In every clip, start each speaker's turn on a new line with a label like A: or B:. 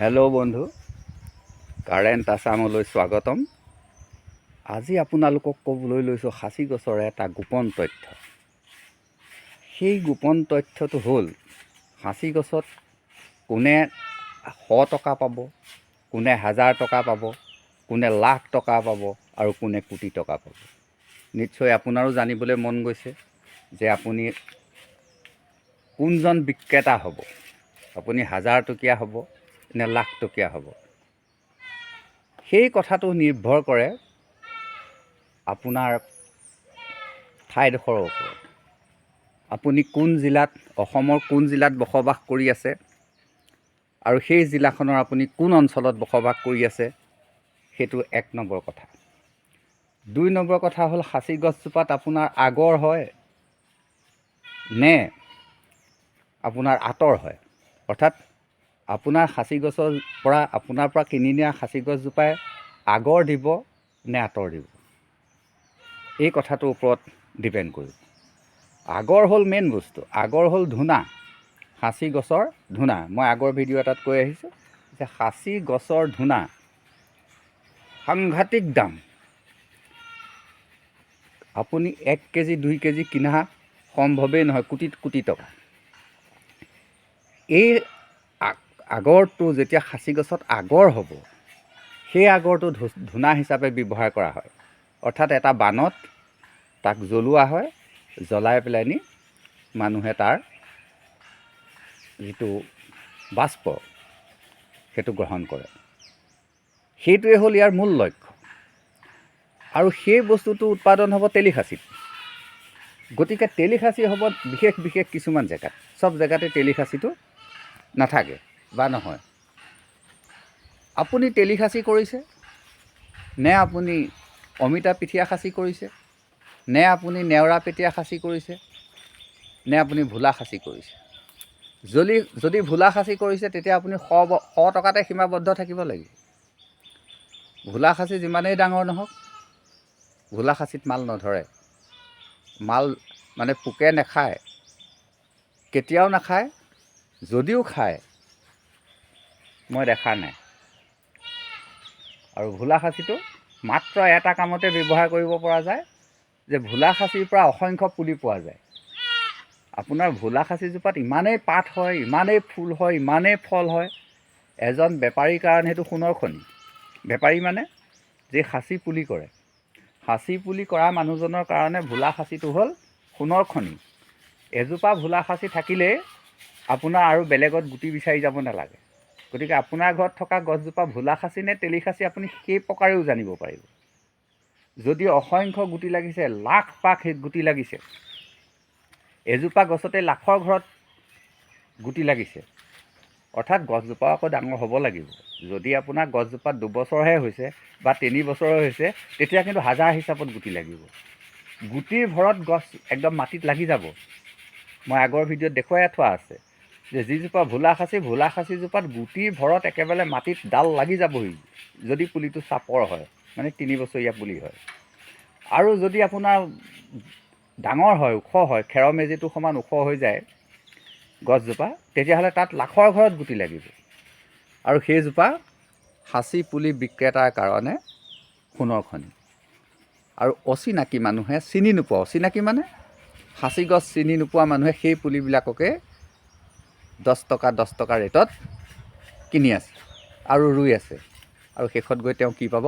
A: Hello' বন্ধু। Current আছামলৈ স্বাগতম। আজি আপোনালোকক ক'বলৈ লৈছোঁ সাঁচি গছৰ এটা গোপন তথ্য। সেই গোপন তথ্যটো হ'ল সাঁচি গছত কোনে শ টকা পাব, কোনে হাজাৰ টকা পাব, কোনে লাখ টকা পাব আৰু কোনে কোটি টকা পাব। নিশ্চয় আপোনাৰো জানিবলৈ মন গৈছে যে আপুনি কোনজন বিক্ৰেতা হ'ব। আপুনি হাজাৰ টকীয়া হ'ব নে লাখ টকীয়া হ'ব। সেই কথাটো নিৰ্ভৰ কৰে আপোনাৰ ঠাইডোখৰৰ ওপৰত। আপুনি কোন জিলাত, অসমৰ কোন জিলাত বসবাস কৰি আছে আৰু সেই জিলাখনৰ আপুনি কোন অঞ্চলত বসবাস কৰি আছে, সেইটো এক নম্বৰ কথা। দুই নম্বৰ কথা হ'ল সাঁচি গছজোপাত আপোনাৰ আগৰ হয় নে আপোনাৰ আঁতৰ হয়? অৰ্থাৎ আপোনাৰ সাঁচি গছৰ পৰা, আপোনাৰ পৰা কিনি নিয়া সাঁচি গছজোপাই আগৰ দিব নে আঁতৰ দিব? এই কথাটোৰ ওপৰত ডিপেণ্ড কৰিব। আগৰ হ'ল মেইন বস্তু, আগৰ হ'ল ধূনা সাঁচি গছৰ ধূনা। মই আগৰ ভিডিঅ' এটাত কৈ আহিছোঁ যে সাঁচি গছৰ ধূনা, সাংঘাতিক দাম। আপুনি এক কেজি, দুই কেজি কিনা সম্ভৱেই নহয়, কোটিত কোটি টকা। এই আগৰটো যেতিয়া সাঁচি গছত আগৰ হ'ব, সেই আগৰটো ধু- ধূনা হিচাপে ব্যৱহাৰ কৰা হয়। অৰ্থাৎ এটা বানত তাক জ্বলোৱা হয়, জ্বলাই পেলাই নি মানুহে তাৰ যিটো বাষ্প, সেইটো গ্ৰহণ কৰে। সেইটোৱে হ'ল ইয়াৰ মূল লক্ষ্য। আৰু সেই বস্তুটো উৎপাদন হ'ব তেলিখাচীত। গতিকে তেলিখাচি হ'ব বিশেষ বিশেষ কিছুমান জেগাত। চব জেগাতে তেলিখাচিটো নাথাকে। বা নহয়। আপুনি তেলিখাচি কৰিছে? নে আপুনি অমিতা পিঠীয়া খাচি কৰিছে? নে আপুনি নেওৰা পেটীয়া খাচি কৰিছে? নে আপুনি ভোলা খাচি কৰিছে? যদি যদি ভোলা খাচি কৰিছে, তেতিয়া আপুনি শ শ টকাতে সীমাবদ্ধ থাকিব লাগিব। ভোলা খাচি যিমানেই ডাঙৰ নহওক, ভোলা খাচীত মাল নধৰে। মাল মানে পোকে নাখায়, কেতিয়াও নাখায়, যদিও খায়। মই দেখা নাই। আৰু ভোলা খাচীটো মাত্ৰ এটা কামতে ব্যৱহাৰ কৰিব পৰা যায়, যে ভোলা খাচীৰ পৰা অসংখ্য পুলি পোৱা যায়। আপোনাৰ ভোলা খাচীজোপাত ইমানেই পাত হয়, ইমানেই ফুল হয়, ইমানেই ফল হয়, এজন বেপাৰীৰ কাৰণে সেইটো সোণৰ খনি। বেপাৰী মানে যি খাচী পুলি কৰে। খাচী পুলি কৰা মানুহজনৰ কাৰণে ভোলা খাচীটো হ'ল সোণৰ খনি। এজোপা ভোলা খাচী থাকিলেই আপোনাৰ আৰু বেলেগত গুটি বিচাৰি যাব নালাগে। গতিকে আপোনাৰ ঘৰত থকা গছজোপা ভোলা খাচী নে তেলি খাচী আপুনি সেই প্ৰকাৰেও জানিব পাৰিব। যদি অসংখ্য গুটি লাগিছে, লাখ পাখ গুটি লাগিছে। এজোপা গছতে লাখৰ ঘৰত গুটি লাগিছে। অৰ্থাৎ গছজোপা আকৌ ডাঙৰ হ'ব লাগিব। যদি আপোনাৰ গছজোপাত দুবছৰহে হৈছে বা তিনি বছৰহে হৈছে, তেতিয়া কিন্তু হাজাৰ হিচাপত গুটি লাগিব। গুটিৰ ভৰত গছ একদম মাটিত লাগি যাব। মই আগৰ ভিডিঅ'ত দেখুৱাই থোৱা আছে। যিজোপা ভোলা খাচী, ভোলা খাচীজোপাত গুটিৰ ভৰত একেবাৰে মাটিত ডাল লাগি যাবহি, যদি পুলিটো চাপৰ হয় মানে তিনি বছৰীয়া পুলি হয়। আৰু যদি আপোনাৰ ডাঙৰ হয়, ওখ হয় খেৰৰ মেজিটো সমান ওখ হৈ যায় গছজোপা, তেতিয়াহ'লে তাত লাখৰ ঘৰত গুটি লাগিব। আৰু সেইজোপা সাঁচি পুলি বিক্ৰেতাৰ কাৰণে সোণৰ খনি। আৰু অচিনাকি মানুহে চিনি নোপোৱা, অচিনাকি মানে সাঁচি গছ চিনি নোপোৱা মানুহে সেই পুলিবিলাককে দহ টকা দহ টকা ৰেটত কিনি আছে আৰু ৰুই আছে। আৰু শেষত গৈ তেওঁ কি পাব?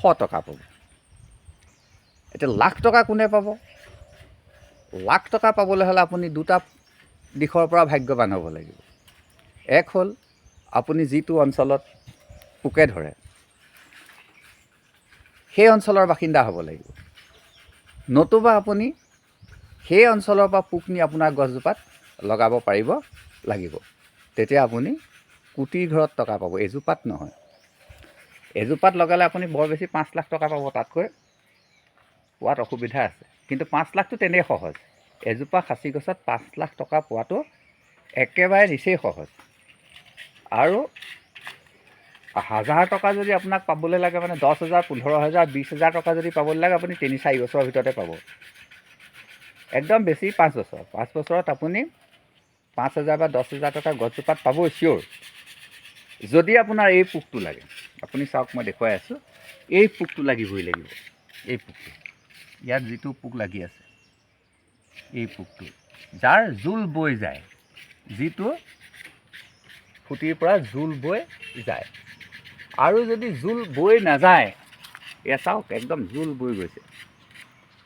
A: শ টকা পাব। এতিয়া লাখ টকা কোনে পাব? লাখ টকা পাবলৈ হ'লে আপুনি দুটা দিশৰ পৰা ভাগ্যৱান হ'ব লাগিব। এক হ'ল, আপুনি যিটো অঞ্চলত পোকে ধৰে, সেই অঞ্চলৰ বাসিন্দা হ'ব লাগিব। নতুবা আপুনি সেই অঞ্চলৰ পৰা পোক নি আপোনাৰ গছজোপাত লগাব পাৰিব। লাগিব। তেতিয়া আপুনি কোটিৰ ঘৰত টকা পাব, এজোপাত নহয়। এজোপাত লগালে আপুনি বৰ বেছি পাঁচ লাখ টকা পাব তাতকৈ। পোৱাত অসুবিধা আছে। কিন্তু পাঁচ লাখটো তেনেই সহজ। এজোপা খাচী গছত পাঁচ লাখ টকা পোৱাটো একেবাৰে নিচেই সহজ। আৰু হাজাৰ টকা যদি আপোনাক পাবলৈ লাগে মানে দহ হাজাৰ, পোন্ধৰ হাজাৰ বিছ হাজাৰ টকা যদি পাবলৈ লাগে আপুনি তিনি, চাৰি বছৰৰ ভিতৰতে পাব। একদম বেছি পাঁচ বছৰ। পাঁচ বছৰত আপুনি পাঁচ হাজাৰ বা দহ হাজাৰ টকা গছজোপাত পাবই চিয়'ৰ। যদি আপোনাৰ এই পোকটো লাগে আপুনি চাওক মই দেখুৱাই আছোঁ এই পোকটো লাগিবই লাগিব এই পোকটো। ইয়াত যিটো পোক লাগি আছে এই পোকটো যাৰ জোল বৈ যায় যিটো ফুটিৰ পৰা জোল বৈ যায়। আৰু যদি জোল বৈ নাযায় এয়া চাওক একদম জোল বৈ গৈছে।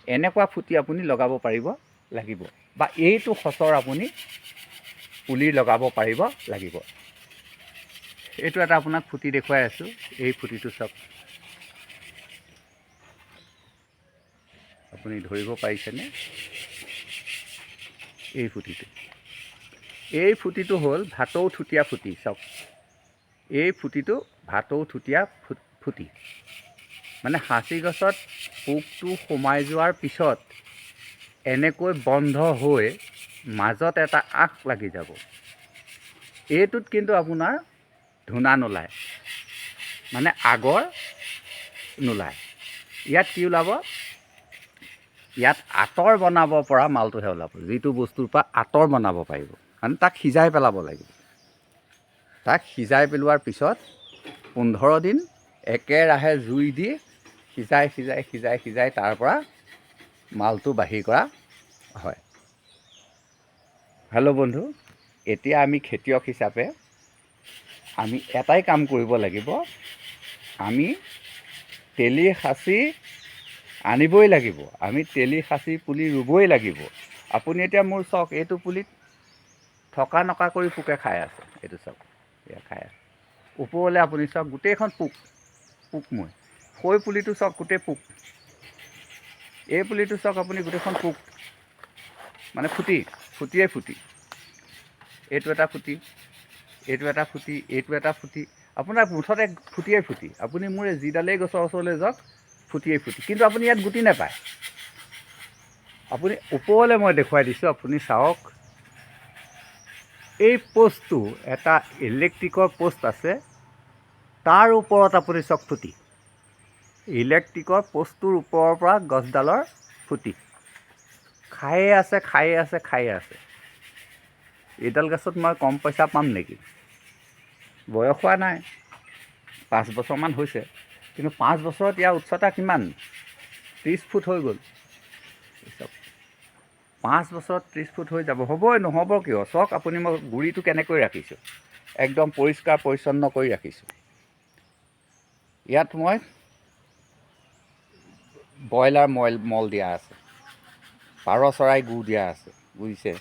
A: এনেকুৱা ফুটি আপুনি লগাব পাৰিব লাগিব। বা এইটো সঁচৰ আপুনি পুলি লগাব পাৰিব লাগিব। এইটো এটা আপোনাক ফুটি দেখুৱাই আছোঁ এই ফুটিটো চাওক। আপুনি ধৰিব পাৰিছেনে? এই ফুটিটো এই ফুটিটো হ'ল ভাটৌ থুতীয়া ফুটি চাওক। এই ফুটিটো ভাটৌ থুতীয়া ফু- ফুটি মানে সাঁচি গছত পোকটো সোমাই যোৱাৰ পিছত এনেকৈ বন্ধ হৈ মাজত এটা আশ লাগি যাব। এইটোত কিন্তু আপোনাৰ ধূনা নোলায়। মানে আগৰ নোলায়। ইয়াত কি ওলাব? ইয়াত আঁতৰ বনাব পৰা মালটোহে ওলাব। যিটো বস্তুৰ পৰা আঁতৰ বনাব পাৰিব। মানে তাক সিজাই পেলাব লাগিব। তাক সিজাই পেলোৱাৰ পিছত পোন্ধৰ দিন একেৰাহে জুই দি সিজাই সিজাই সিজাই সিজাই তাৰ পৰা মালটো বাহিৰ কৰা হয়। হেল্ল' বন্ধু, এতিয়া আমি খেতিয়ক হিচাপে আমি এটাই কাম কৰিব লাগিব। আমি তেলি সাঁচি আনিবই লাগিব। আমি তেলি সাঁচি পুলি ৰুবই লাগিব। আপুনি এতিয়া মোৰ চাওক, এইটো পুলিত থকা নকা কৰি পোকে খাই আছে। এইটো চাওক, এয়া খাই আছে। ওপৰলৈ আপুনি চাওক, গোটেইখন পোক পোকময় সৈ পুলিটো চাওক, গোটেই পোক। এই পুলিটো চাওক, আপুনি গোটেইখন পোক মানে ফুটি ফুটিয়ে ফুটি। এইটো এটা ফুটি, এইটো এটা ফুটি, এইটো এটা ফুটি। আপোনাৰ মুঠতে ফুটিয়ে ফুটি। আপুনি মোৰ যিডালেই গছৰ ওচৰলৈ যাওক, ফুটিয়ে ফুটি। কিন্তু আপুনি ইয়াত গুটি নাপায়। আপুনি ওপৰলৈ মই দেখুৱাই দিছোঁ, আপুনি চাওক। এই প'ষ্টটো এটা ইলেক্ট্ৰিকৰ প'ষ্ট আছে। তাৰ ওপৰত আপুনি চাওক ফুটি। ইলেক্ট্ৰিকৰ প'ষ্টটোৰ ওপৰৰ পৰা গছডালৰ ফুটি। খায়ে আছে খায়ে আছে খায়ে আছে। এইডাল গছত মই কম পইচা পাম নেকি? বয়স হোৱা নাই। পাঁচ বছৰমান হৈছে। কিন্তু পাঁচ বছৰত ইয়াৰ উচ্চতা কিমান? ত্ৰিছ ফুট হৈ গ'ল। পাঁচ বছৰত ত্ৰিছ ফুট হৈ যাব। হ'বই, নহ'ব কিয়? চাওক, আপুনি মই গুৰিটো কেনেকৈ ৰাখিছোঁ? একদম পৰিষ্কাৰ, পৰিচ্ছন্ন কৰি ৰাখিছোঁ। ইয়াত মই ব্ৰইলাৰ মল মল দিয়া আছে। পাৰ চৰাই গু দিয়া আছে, বুজিছে?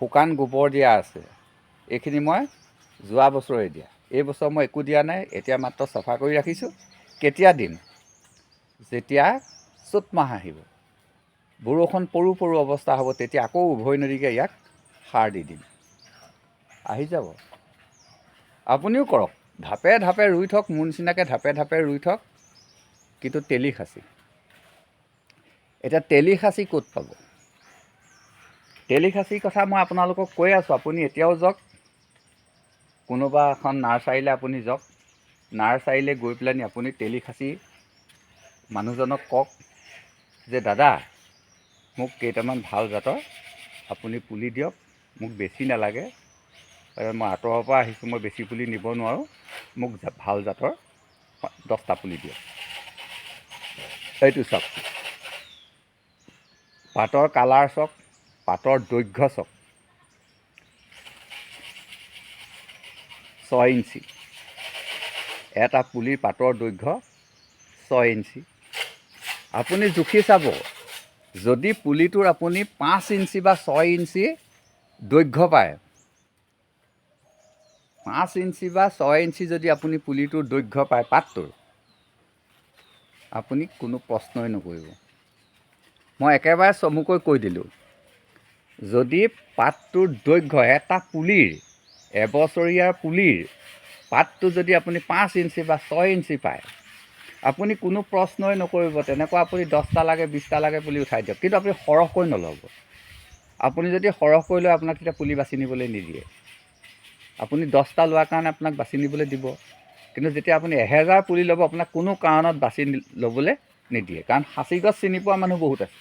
A: শুকান গোবৰ দিয়া আছে। এইখিনি মই যোৱা বছৰে দিয়া। এই বছৰ মই একো দিয়া নাই, এতিয়া মাত্ৰ চাফা কৰি ৰাখিছোঁ। কেতিয়া দিম? যেতিয়া চ'ত মাহ আহিব। বৰষুণ পৰো পৰো অৱস্থা হ'ব, তেতিয়া আকৌ উভৈ নদীকৈ ইয়াক সাৰ দি দিম। আহি যাব। আপুনিও কৰক, ধাপে ধাপে ৰুই থওক, মোৰ নিচিনাকৈ ধাপে ধাপে ৰুই থওক, কিন্তু তেলি খাচি। এতিয়া তেলি খাচি ক'ত পাব? তেলি খাচীৰ কথা মই আপোনালোকক কৈ আছোঁ। আপুনি এতিয়াও যাওক। কোনোবা এখন নাৰ্চাৰীলৈ আপুনি যাওক। নাৰ্চাৰীলৈ গৈ পেলানি আপুনি তেলি খাচি মানুহজনক কওক যে দাদা মোক কেইটামান ভাল জাতৰ আপুনি পুলি দিয়ক। মোক বেছি নালাগে। মই আঁতৰৰ পৰা আহিছোঁ। মই বেছি পুলি নিব নোৱাৰোঁ। মোক ভাল জাতৰ দহটা পুলি দিয়ক। এইটো চাওক। পাতৰ কালাৰ চাওক পাতৰ দৈৰ্ঘ্য চাওক ছয় ইঞ্চি। এটা পুলিৰ পাতৰ দৈৰ্ঘ্য, ছয় ইঞ্চি। আপুনি জুখি চাব, যদি পুলিটোৰ আপুনি পাঁচ ইঞ্চি বা ছয় ইঞ্চি দৈৰ্ঘ্য পায়, পাঁচ ইঞ্চি বা ছয় ইঞ্চি যদি আপুনি পুলিটোৰ দৈৰ্ঘ্য পায় পাতটোৰ আপুনি কোনো প্ৰশ্নই নকৰিব। মই একেবাৰে চমুকৈ কৈ দিলোঁ, যদি পাতটোৰ দৈৰ্ঘ্য এটা পুলিৰ, এবছৰীয়া পুলিৰ পাতটো যদি আপুনি পাঁচ ইঞ্চি বা ছয় ইঞ্চি পায়, আপুনি কোনো প্ৰশ্নই নকৰিব, তেনেকুৱা আপুনি দহটা লাগে, বিছটা লাগে পুলি উঠাই দিয়ক। কিন্তু আপুনি সৰহকৈ নল'ব। আপুনি যদি সৰহকৈ লয়, আপোনাক তেতিয়া পুলি বাছি নিবলৈ নিদিয়ে। আপুনি দহটা লোৱাৰ কাৰণে আপোনাক বাছি নিবলৈ দিব। কিন্তু যেতিয়া আপুনি এহেজাৰ পুলি ল'ব, আপোনাক কোনো কাৰণত বাছি ল'বলৈ নিদিয়ে। কাৰণ সাঁচি গছ চিনি পোৱা মানুহ বহুত আছে।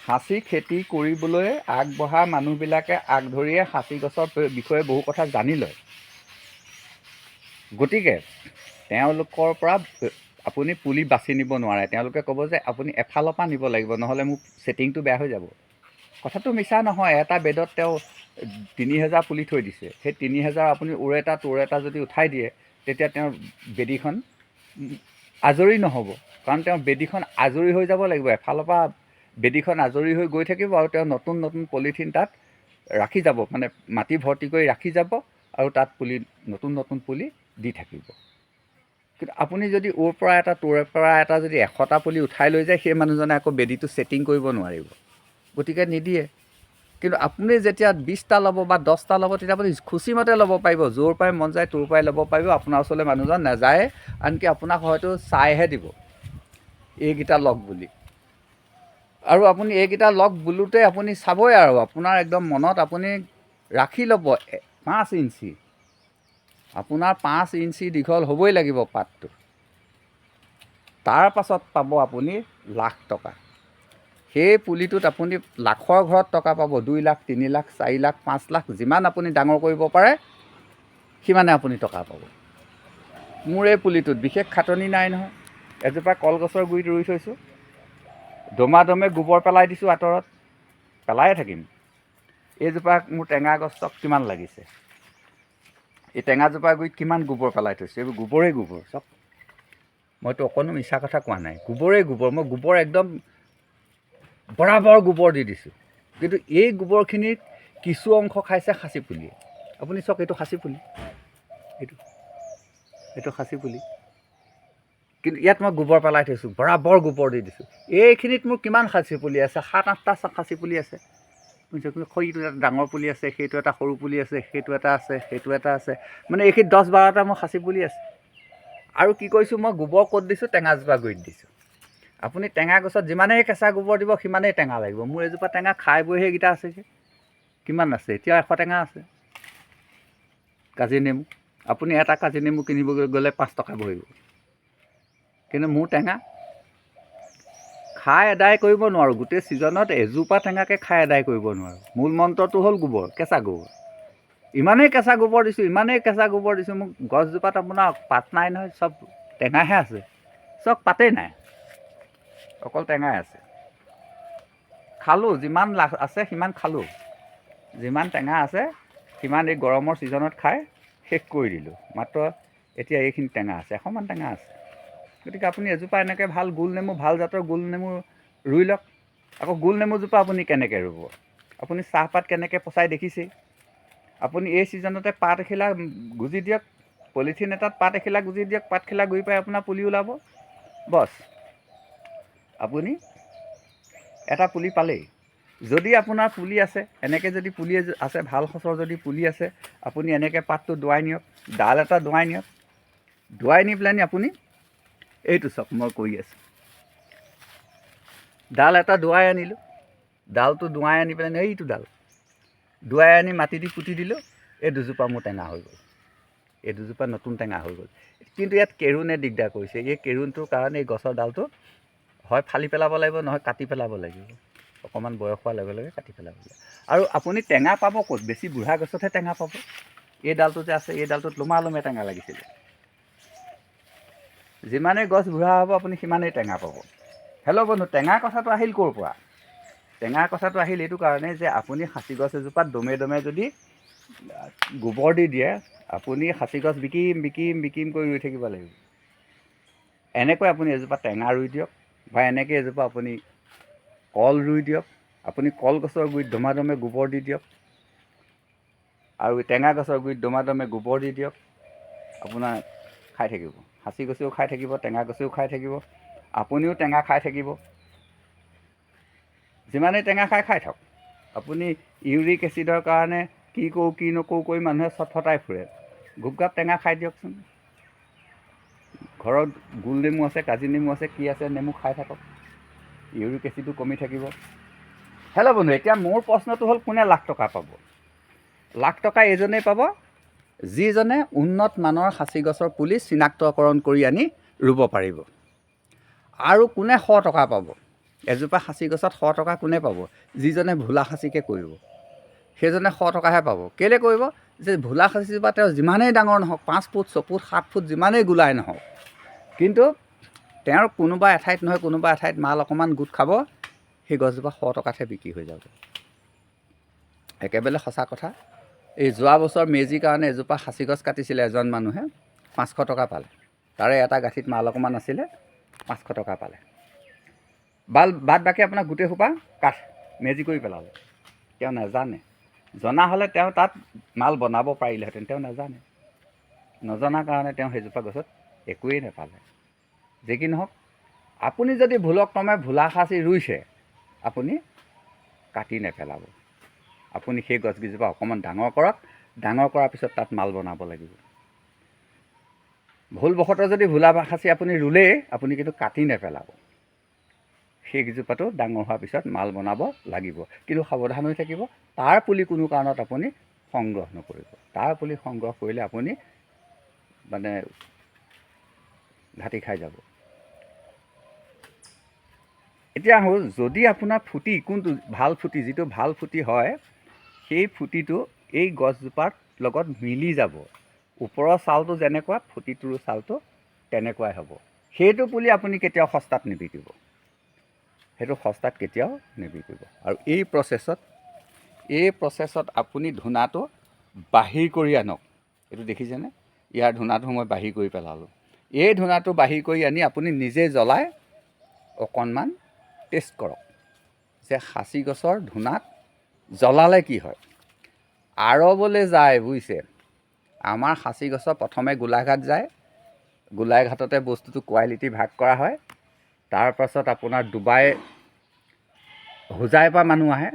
A: সাঁচি খেতি কৰিবলৈ আগবঢ়া মানুহবিলাকে আগ ধৰিয়ে সাঁচি গছৰ বিষয়ে বহু কথা জানি লয়। গতিকে তেওঁলোকৰ পৰা আপুনি পুলি বাছি নিব নোৱাৰে। তেওঁলোকে ক'ব যে আপুনি এফালৰ পৰা নিব লাগিব নহ'লে মোৰ ছেটিংটো বেয়া হৈ যাব। কথাটো মিছা নহয়। এটা বেডত তেওঁ তিনি হেজাৰ পুলি থৈ দিছে। সেই তিনি হেজাৰ আপুনি ওৰ এটা তোৰ এটা যদি উঠাই দিয়ে তেতিয়া তেওঁৰ বেদীখন আজৰি নহ'ব। কাৰণ তেওঁৰ বেদীখন আজৰি হৈ যাব লাগিব। এফালৰ পৰা বেদীখন আজৰি হৈ গৈ থাকিব আৰু তেওঁ নতুন নতুন পলিথিন তাত ৰাখি যাব। মানে মাটি ভৰ্তি কৰি ৰাখি যাব আৰু তাত পুলি, নতুন নতুন পুলি দি থাকিব। কিন্তু আপুনি যদি ওৰ পৰা এটা, তোৰ পৰা এটা যদি এশটা পুলি উঠাই লৈ যায়, সেই মানুহজনে আকৌ বেদীটো ছেটিং কৰিব নোৱাৰিব। গতিকে নিদিয়ে। কিন্তু আপুনি যেতিয়া বিছটা ল'ব বা দহটা ল'ব, তেতিয়া আপুনি খুচিমতে ল'ব পাৰিব। য'ৰ পৰাই মন যায়, তোৰ পৰাই ল'ব পাৰিব। আপোনাৰ ওচৰলৈ মানুহজন নাযায়। আনকি আপোনাক হয়তো চাইহে দিব। এইকেইটা লওক বুলি। আৰু আপুনি এইকেইটা লওক বোলোতে আপুনি চাবই আৰু আপোনাৰ একদম মনত আপুনি ৰাখি ল'ব পাঁচ ইঞ্চি। আপোনাৰ পাঁচ ইঞ্চি দীঘল হ'বই লাগিব পাতটো। তাৰ পাছত পাব আপুনি লাখ টকা। সেই পুলিটোত আপুনি লাখৰ ঘৰত টকা পাব দুই লাখ তিনি লাখ চাৰি লাখ পাঁচ লাখ যিমান আপুনি ডাঙৰ কৰিব পাৰে সিমানে আপুনি টকা পাব। মোৰ এই পুলিটোত বিশেষ খাটনি নাই নহয়। এজোপা কলগছৰ গুৰিত ৰুই থৈছোঁ। দমা দমে গোবৰ পেলাই দিছোঁ আঁতৰত পেলায়ে থাকিম। এইজোপা মোৰ টেঙা গছক কিমান লাগিছে। এই টেঙাজোপা গুৰিত কিমান গোবৰ পেলাই থৈছোঁ? এইবোৰ গোবৰেই গোবৰ, চব। মইতো অকণো মিছা কথা কোৱা নাই। গোবৰেই গোবৰ, মই গোবৰ একদম বৰাবৰ গোবৰ দি দিছোঁ। কিন্তু এই গোবৰখিনিৰ কিছু অংশ খাইছে সাঁচি পুলিয়ে আপুনি চাওক, এইটো সাঁচি পুলি। এইটো এইটো সাঁচি পুলি। কিন্তু ইয়াত মই গোবৰ পেলাই থৈছোঁ, বৰাবৰ গোবৰ দি দিছোঁ। এইখিনিত মোৰ কিমান সাঁচি পুলি আছে? সাত, আঠটা চা- সাঁচি পুলি আছে। বুজিছে সৈটো এটা ডাঙৰ পুলি আছে, সেইটো এটা সৰু পুলি আছে, সেইটো এটা আছে, সেইটো এটা আছে। মানে এইখিনিত দহ, বাৰটা মোৰ সাঁচি পুলি আছে। আৰু কি কৰিছোঁ, মই গোবৰ ক'ত দিছোঁ? টেঙাজোপা গুৰিত দিছোঁ। আপুনি টেঙা গছত যিমানেই কেঁচা গোবৰ দিব, সিমানেই টেঙা লাগিব। মোৰ এজোপা টেঙা খাই বৈ সেইকেইটা আছেগৈ কিমান আছে? এতিয়া এশ টেঙা আছে। কাজি নেমু। আপুনি এটা কাজি নেমু কিনিবলৈ গ'লে পাঁচ টকা ভৰিব কিন্তু মোৰ টেঙা। খাই আদায় কৰিব নোৱাৰোঁ। গোটেই ছিজনত এজোপা টেঙাকৈ খাই আদায় কৰিব নোৱাৰোঁ। মূল মন্ত্ৰটো হ'ল গোবৰ, কেঁচা গোবৰ। ইমানেই কেঁচা গোবৰ দিছোঁ, ইমানেই কেঁচা গোবৰ দিছোঁ। মোক গছজোপাত আপোনাৰ পাত নাই নহয়, চব টেঙাহে আছে। চব পাতেই নাই। অকল টেঙাই আছে। খালোঁ, যিমান আছে সিমান খালোঁ। যিমান টেঙা আছে, সিমান এই গৰমৰ ছিজনত খাই শেষ কৰি দিলোঁ। মাত্ৰ এতিয়া এইখিনি টেঙা আছে, এশমান টেঙা আছে। গতিকে আপুনি এজোপা এনেকৈ ভালো গোল নেমু, ভালো জাতৰ গোল নেমু ৰুই লওক। আকৌ গোল নেমুজোপা আপুনি কেনেকৈ ৰুব? আপুনি চাহপাত কেনেকৈ পচাই দেখিছেই আপুনি এই ছিজনতে পাত এখিলা গুজি দিয়ক। পলিথিন এটাত পাত এখিলা গুজি দিয়ক পাতখিলা গুৰি পাই আপোনাৰ পুলি ওলাব। বছ, আপুনি এটা পুলি পালেই। যদি আপোনাৰ পুলি আছে, এনেকৈ যদি পুলি আছে, ভালো সঁচৰ যদি পুলি আছে, আপুনি এনেকৈ পাতটো দোৱাই নিয়ক। ডাল এটা দোৱাই নিয়ক। দোৱাই নি পেলানি আপুনি এইটো চাওক, মই কৰি আছোঁ। ডাল এটা দোৱাই আনিলোঁ। ডালটো দোৱাই আনি পেলাই এইটো ডাল। দোৱাই আনি মাটি দি পুতি দিলোঁ, এই দুজোপা মোৰ টেঙা হৈ গ'ল। এই দুজোপা নতুন টেঙা হৈ গ'ল। কিন্তু ইয়াত কেৰুণে দিগদাৰ কৰিছে। এই কেৰুণটোৰ কাৰণে এই গছৰ ডালটো হয় ফালি পেলাব লাগিব, নহয় কাটি পেলাব লাগিব। অকণমান বয়স হোৱাৰ লগে লগে কাটি পেলাব লাগিব। আৰু আপুনি টেঙা পাব ক'ত? বেছি বুঢ়া গছতহে টেঙা পাব। এই ডালটো যে আছে, এই ডালটোত লোমা লোমে টেঙা লাগিছিলে। যিমানেই গছ বুঢ়া হ'ব, আপুনি সিমানেই টেঙা পাব। হেল্ল' বন্ধু, টেঙা কথাটো আহিল ক'ৰ পৰা? টেঙা কথাটো আহিল এইটো কাৰণে যে আপুনি সাঁচি গছ এজোপাত দমে দমে যদি গোবৰ দি দিয়ে, আপুনি সাঁচি গছ বিকিম বিকিম বিকিম কৰি ৰুই থাকিব লাগিব। এনেকৈ আপুনি এজোপা টেঙা ৰুই দিয়ক, বা এনেকৈ এজোপা আপুনি কল ৰুই দিয়ক, আপুনি কলগছৰ গুৰিত দমা দমে গোবৰ দি দিয়ক, আৰু টেঙা গছৰ গুৰিত দমা দমে গোবৰ দি দিয়ক, আপোনাৰ খাই থাকিব। সাঁচি গছেও খাই থাকিব টেঙা গছেও খাই থাকিব আপুনিও টেঙা খাই থাকিব। যিমানেই টেঙা খাই খাই থাকক। আপুনি ইউৰিক এচিডৰ কাৰণে কি কৰোঁ কি নকৰোঁ কৰি মানুহে চটফটাই ফুৰে। গুপগাপ টেঙা খাই দিয়কচোন। ঘৰত গোল নেমু আছে কাজি নেমু আছে কি আছে নেমু খাই থাকক। ইউৰিক এচিডো কমি থাকিব। হেল্ল' বন্ধু এতিয়া মোৰ প্ৰশ্নটো হ'ল কোনে লাখ টকা পাব? লাখ টকা এইজনেই পাব যিজনে উন্নত মানৰ সাঁচি গছৰ পুলি চিনাক্তকৰণ কৰি আনি ৰুব পাৰিব। আৰু কোনে শ টকা পাব? এজোপা সাঁচি গছত শ টকা কোনে পাব? যিজনে ভোলা সাঁচিকে কৰিব। সেইজনে শ টকাহে পাব। কেলৈ কৰিব? যে ভোলা খাচীজোপা তেওঁ যিমানেই ডাঙৰ নহওক, পাঁচ ফুট ছফুট সাত ফুট, যিমানেই গোলাই নহওক, কিন্তু তেওঁৰ কোনোবা এঠাইত নহয়, কোনোবা এঠাইত মাল অকণমান গোট খাব, সেই গছজোপা শ টকাতহে বিক্ৰী হৈ যাব। একেবাৰে সঁচা কথা। এই যোৱা বছৰ মেজিৰ কাৰণে এজোপা সাঁচি গছ কাটিছিলে এজন মানুহে, পাঁচশো টকা পালে। তাৰে এটা গাঁঠিত মাল অকণমান আছিলে, পাঁচশো টকা পালে। বাল, বাদ বাকী আপোনাৰ গোটেই সোপা কাঠ, মেজি কৰি পেলালে। তেওঁ নাজানে। জনা হ'লে তেওঁ তাত মাল বনাব পাৰিলেহেঁতেন, তেওঁ নাজানে। নজনাৰ কাৰণে তেওঁ সেইজোপা গছত একোৱেই নাপালে। যি কি নহওক, আপুনি যদি ভুলক্ৰমে ভোলা সাঁচি ৰুইছে, আপুনি কাটি নেপেলাব। আপুনি সেই গছকেইজোপা অকণমান ডাঙৰ কৰক ডাঙৰ কৰাৰ পিছত তাত মাল বনাব লাগিব। ভুলবশতঃ যদি ভোলা সাঁচি আপুনি ৰুলেই আপুনি কিন্তু কাটি নেপেলাব। সেইকেইজোপাটো ডাঙৰ হোৱাৰ পিছত মাল বনাব লাগিব। কিন্তু সাৱধান হৈ থাকিব। তাৰ পুলি কোনো কাৰণত আপুনি সংগ্ৰহ নকৰিব। তাৰ পুলি সংগ্ৰহ কৰিলে আপুনি মানে ঘাটি খাই যাব। এতিয়া হ'ল যদি আপোনাৰ ফুটি কোনটো ভাল ফুটি যিটো ভাল ফুটি হয় সেই ফুটিটো এই গছজোপাৰ লগত মিলি যাব। ওপৰৰ ছালটো যেনেকুৱা ফুটিটোৰ ছালটো তেনেকুৱাই হ'ব। সেইটো পুলি আপুনি কেতিয়াও সস্তাত নিবিকিব। সেইটো সস্তাত কেতিয়াও নিবিকিব। আৰু এই প্ৰচেছত এই প্ৰচেছত আপুনি ধূনাটো বাহিৰ কৰি আনক। এইটো দেখিছেনে? ইয়াৰ ধূনাটো মই বাহিৰ কৰি পেলালোঁ। এই ধূনাটো বাহিৰ কৰি আনি আপুনি নিজে জ্বলাই অকণমান টেষ্ট কৰক। যে সাঁচি গছৰ ধূনাত জ্বলালে কি হয়? আৰৱলৈ যায় বুজিছে আমাৰ সাঁচি গছৰ প্ৰথমে গোলাঘাট যায়। গোলাঘাটতে বস্তুটো কোৱালিটি ভাগ কৰা হয়। তাৰপাছত আপোনাৰ ডুবাই, হোজাইৰ পৰা মানুহ আহে।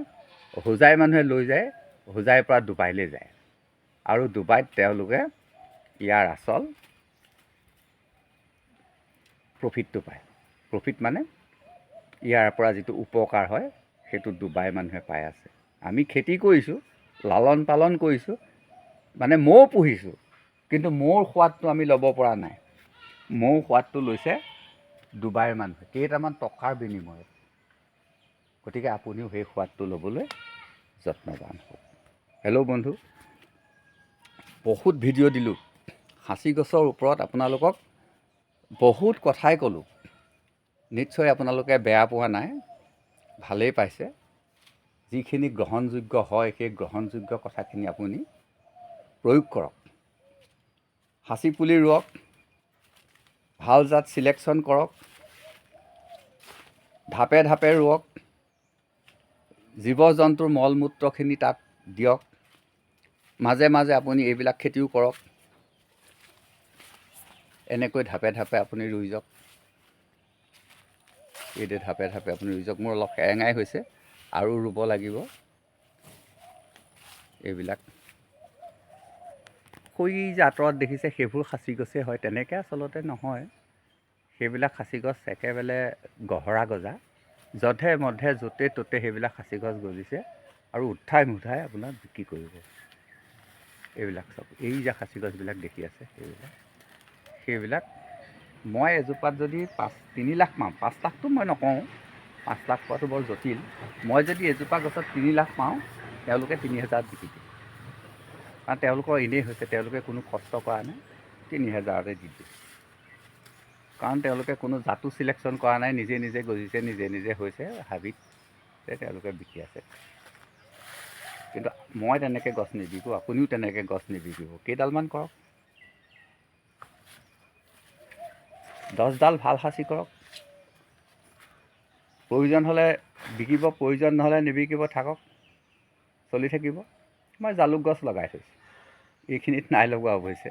A: হোজাই মানুহে লৈ যায়, হোজাইৰ পৰা ডুবাইলৈ যায়। আৰু ডুবাইত তেওঁলোকে ইয়াৰ আচল প্ৰফিটটো পায়। প্ৰফিট মানে ইয়াৰ পৰা যিটো উপকাৰ হয়, সেইটো ডুবাই মানুহে পাই আছে। আমি খেতি কৰিছোঁ, লালন পালন কৰিছোঁ মানে মৌ পুহিছোঁ, কিন্তু মৌৰ সোৱাদটো আমি ল'ব পৰা নাই। মৌ সোৱাদটো লৈছে ডুবাইৰ মানুহে, কেইটামান টকাৰ বিনিময়ত। গতিকে আপুনিও সেই সোৱাদটো ল'বলৈ যত্নৱান হওক। হেল্ল' বন্ধু, বহুত ভিডিঅ' দিলোঁ সাঁচি গছৰ ওপৰত আপোনালোকক বহুত কথাই ক'লোঁ। নিশ্চয় আপোনালোকে বেয়া পোৱা নাই, ভালেই পাইছে। যিখিনি গ্ৰহণযোগ্য হয়, সেই গ্ৰহণযোগ্য কথাখিনি আপুনি প্ৰয়োগ কৰক। সাঁচি পুলি ৰুৱক, ভালো জাত চিলেকশ্যন কৰক ঢাপে ঢাপে ৰুৱক জীৱ জন্তুৰ মল মূত্ৰখিনি তাত দিয়ক, মাজে মাজে আপুনি এইবিলাক খেতিও কৰক। এনেকৈ ঢাপে ঢাপে আপুনি ৰুই যাওক। এইদৰে ঢাপে ঢাপে আপুনি ৰুই যাওক। মোৰ অলপ সেৰেঙাই হৈছে। আৰু ৰুব লাগিব। এইবিলাক। যে আঁতৰত দেখিছে সেইবোৰ সাঁচি গছেই হয়। তেনেকৈ আচলতে নহয়। সেইবিলাক সাঁচি গছ একেবাৰে গহৰা গজা। যধে মধে য'তে ত'তে সেইবিলাক সাঁচি গছ গজিছে আৰু উঠাই মুঠাই আপোনাৰ বিক্ৰী কৰিব। এইবিলাক চব। এই যে সাঁচি গছবিলাক দেখি আছে সেইবিলাক। সেইবিলাক মই এজোপাত যদি পাঁচ তিনি লাখ পাওঁ পাঁচ লাখটো মই নকওঁ। পাঁচ লাখ পোৱাটো বৰ জটিল। মই যদি এজোপা গছত তিনি লাখ পাওঁ, তেওঁলোকে তিনি হেজাৰত বিক্ৰী দিয়ে। কাৰণ তেওঁলোকৰ এনেই হৈছে, তেওঁলোকে কোনো কষ্ট কৰা নাই, তিনি হেজাৰতে দি দিয়ে। কাৰণ তেওঁলোকে কোনো জাতো চিলেকশ্যন কৰা নাই, নিজে নিজে গজিছে, নিজে নিজে হৈছে, হাবিতে তেওঁলোকে বিকি আছে। কিন্তু মই তেনেকৈ গছ নিবিকোঁ, আপুনিও তেনেকৈ গছ নিবিকিব। কেইডালমান কৰক। দহডাল ভালো সাঁচি কৰক। প্ৰয়োজন হ'লে বিকিব, প্ৰয়োজন নহ'লে নিবিকিব, থাকক। চলি থাকিব। মই জালুক গছ লগাই থৈছোঁ। এইখিনিত নাই লগোৱা অৱশ্যে।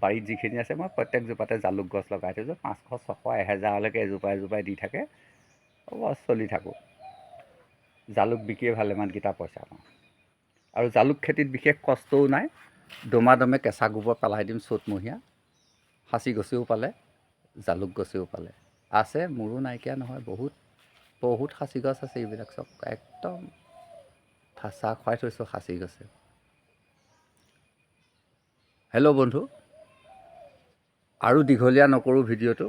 A: বাৰীত যিখিনি আছে, মই প্ৰত্যেকজোপাতে জালুক গছ লগাই থৈছোঁ। পাঁচশো, ছশ, এহেজাৰলৈকে এজোপা এজোপাই দি থাকে। বছ চলি থাকোঁ। জালুক বিকিয়ে ভালেমানকেইটা পইচা পাওঁ। আৰু জালুক খেতিত বিশেষ কষ্টও নাই। দমা দমে কেঁচা গোবৰ পেলাই দিম চ'তমহীয়া। সাঁচি গছেও পালে, জালুক গছেও পালে। আছে, মোৰো নাইকিয়া নহয়, বহুত। বহুত সাঁচি গছ আছে এইবিলাক চব, একদম ঠাচা খুৱাই থৈছোঁ সাঁচি গছে। হেল্ল' বন্ধু। আৰু দীঘলীয়া নকৰোঁ ভিডিঅ'টো।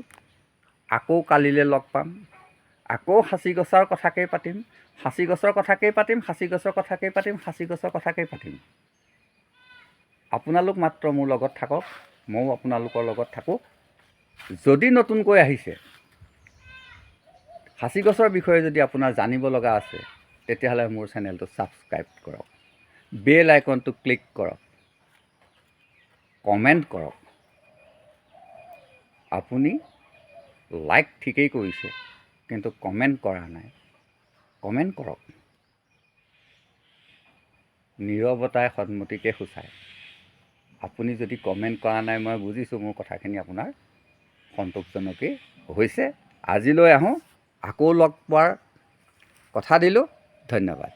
A: আকৌ কালিলৈ লগ পাম। আকৌ সাঁচি গছৰ কথাকেই পাতিম। সাঁচি গছৰ কথাকেই পাতিম, সাঁচি গছৰ কথাকেই পাতিম, সাঁচি গছৰ কথাকেই পাতিম। আপোনালোক মাত্ৰ মোৰ লগত থাকক, ময়ো আপোনালোকৰ লগত থাকোঁ। যদি নতুনকৈ আহিছে সাঁচি গছৰ বিষয়ে যদি আপোনাৰ জানিব লগা আছে, তেতিয়াহ'লে মোৰ চেনেলটো ছাবস্ক্ৰাইব কৰক। বেল আইকনটো ক্লিক কৰক। কমেণ্ট কৰক। আপুনি লাইক ঠিকেই কৰিছে, কিন্তু কমেণ্ট কৰা নাই। কমেণ্ট কৰক। নীৰৱতাই সন্মতিকে সূচায়। আপুনি যদি কমেণ্ট কৰা নাই, মই বুজিছোঁ মোৰ কথাখিনি আপোনাৰ সন্তোষজনকেই হৈছে। আজিলৈ আহোঁ। আকৌ লগ পোৱাৰ কথা দিলোঁ। ধন্যবাদ।